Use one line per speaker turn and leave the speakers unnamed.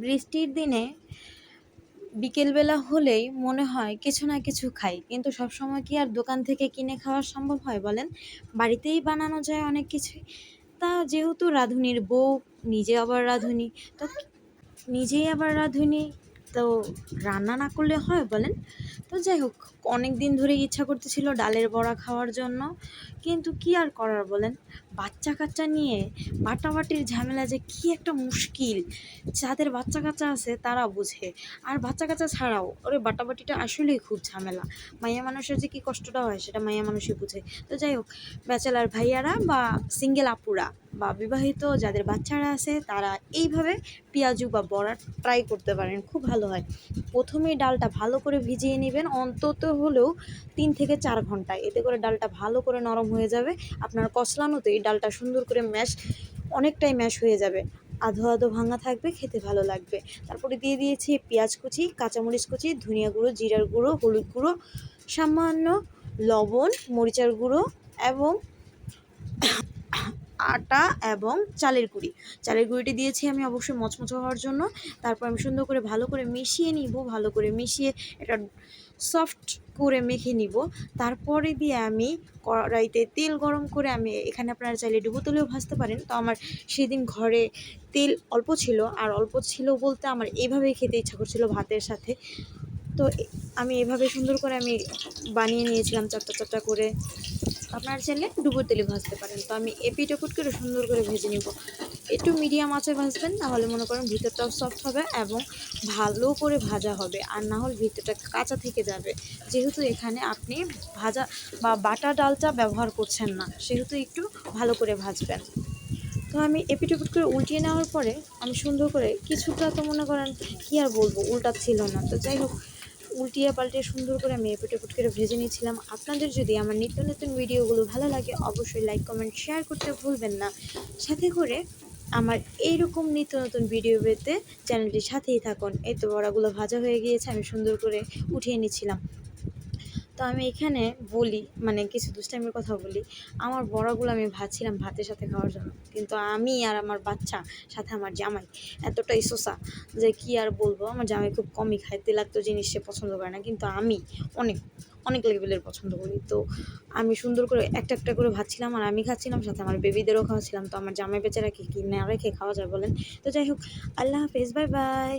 বৃষ্টির দিনে বিকেলবেলা হলেই মনে হয় কিছু না কিছু খাই। কিন্তু সবসময় কি আর দোকান থেকে কিনে খাওয়া সম্ভব হয় বলেন? বাড়িতেই বানানো যায় অনেক কিছুই। তা যেহেতু রাঁধুনির বউ, নিজে আবার রাঁধুনি, তো নিজেই আবার রাঁধুনি, তো রান্না না করলে হয় বলেন? তো যাই হোক অনেক দিন ধরেই ইচ্ছা করতেছিল ডালের বড়া খাওয়ার জন্য। কিন্তু কি আর করার বলেন? বাচ্চা কাচ্চা নিয়ে বাটাবাটির ঝামেলা যে কী একটা মুশকিল। যাদের বাচ্চা কাচ্চা আছে তারা বুঝে। আর বাচ্চা কাচ্চা ছাড়াও, ওরে বাটাবাটিটা আসলেই খুব ঝামেলা। মাইয়া মানুষের যে কী কষ্টটা হয় সেটা মাইয়া মানুষই বুঝে। তো যাই হোক, ব্যাচেলার ভাইয়ারা বা সিঙ্গেল আপুরা বা বিবাহিত যাদের বাচ্চারা আছে তারা এইভাবে পেঁয়াজু বা বড়া ট্রাই করতে পারেন। খুব ভালো হয়। প্রথমেই ডালটা ভালো করে ভিজিয়ে নেবেন। অন্তত হলেও তিন থেকে চার ঘণ্টা। এতে করে ডালটা ভালো করে নরম হয়ে যাবে। আপনার কষলানোতেই ডালটা সুন্দর করে ম্যাশ, অনেকটাই ম্যাশ হয়ে যাবে। আধো আধো ভাঙা থাকবে, খেতে ভালো লাগবে। তারপরে দিয়ে দিয়েছি পেঁয়াজ কুচি, কাঁচামরিচ কুচি, ধনিয়া গুঁড়ো, জিরার গুঁড়ো, হলুদ গুঁড়ো, সামান্য লবণ, মরিচার গুঁড়ো এবং আটা এবং চালের গুঁড়ি। চালের গুঁড়িটি দিয়েছি আমি অবশ্যই মচমচে হওয়ার জন্য। তারপর আমি সুন্দর করে ভালো করে মিশিয়ে নিব, ভালো করে মিশিয়ে এটা সফট করে মেখে নিব। তারপরে দিয়ে আমি কড়াইতে তেল গরম করে আমি এখানে আপনারা চাইলে ডুবো তেলেও ভাজতে পারেন। তো আমার সেদিন ঘরে তেল অল্প ছিল, আর অল্প ছিল বলতে আমার এইভাবেই খেতে ইচ্ছা করছিল ভাতের সাথে। তো আমি এভাবে সুন্দর করে আমি বানিয়ে নিয়েছিলাম চারটা চারটা করে। আপনারা চাইলে ডুবোর তেলে ভাজতে পারেন। তো আমি এপিট এপিট সুন্দর করে ভেজে নিব। একটু মিডিয়াম আঁচে ভাজবেন তাহলে মনে করেন ভিতরটাও সফট হবে এবং ভালো করে ভাজা হবে। আর না হলে ভিতরটা কাঁচা থেকে যাবে। যেহেতু এখানে আপনি ভাজা বা বাটা ডালটা ব্যবহার করছেন না, সেহেতু একটু ভালো করে ভাজবেন। তো আমি এপিট করে উল্টিয়ে নেওয়ার পরে আমি সুন্দর করে কিছুটা তো মনে করেন কী আর বলব উল্টা ছিল না। তো যাই হোক উল্টিয়ে পাল্টিয়ে সুন্দর করে আমি এপেটে এপিট করে ভেজে নিয়েছিলাম। আপনাদের যদি আমার নিত্য নতুন ভিডিওগুলো ভালো লাগে, অবশ্যই লাইক কমেন্ট শেয়ার করতে ভুলবেন না। সাথে করে আমার এইরকম নিত্য নতুন ভিডিও পেতে চ্যানেলটির সাথেই থাকুন। এই তো বড়াগুলো ভাজা হয়ে গিয়েছে, আমি সুন্দর করে উঠিয়ে নিচ্ছিলাম। তো আমি এখানে বলি মানে কিছু দুষ্টাইমের কথা বলি। আমার বড়াগুলো আমি ভাজছিলাম ভাতের সাথে খাওয়ার জন্য। কিন্তু আমি আর আমার বাচ্চা সাথে আমার জামাই এতটাই শোষা যে কি আর বলব? আমার জামাই খুব কমই খায়, তেলাক্ত জিনিস সে পছন্দ করে না। কিন্তু আমি অনেক অনেক লেভেলের পছন্দ করি। তো আমি সুন্দর করে একটা একটা করে ভাজছিলাম আর আমি খাচ্ছিলাম, সাথে আমার বেবিদেরও খাওয়াচ্ছিলাম তো আমার জামাই বেচারা কি কি না রেখে খাওয়া যায় বলেন? তো যাই হোক, আল্লাহ হাফেজ, বাই বাই।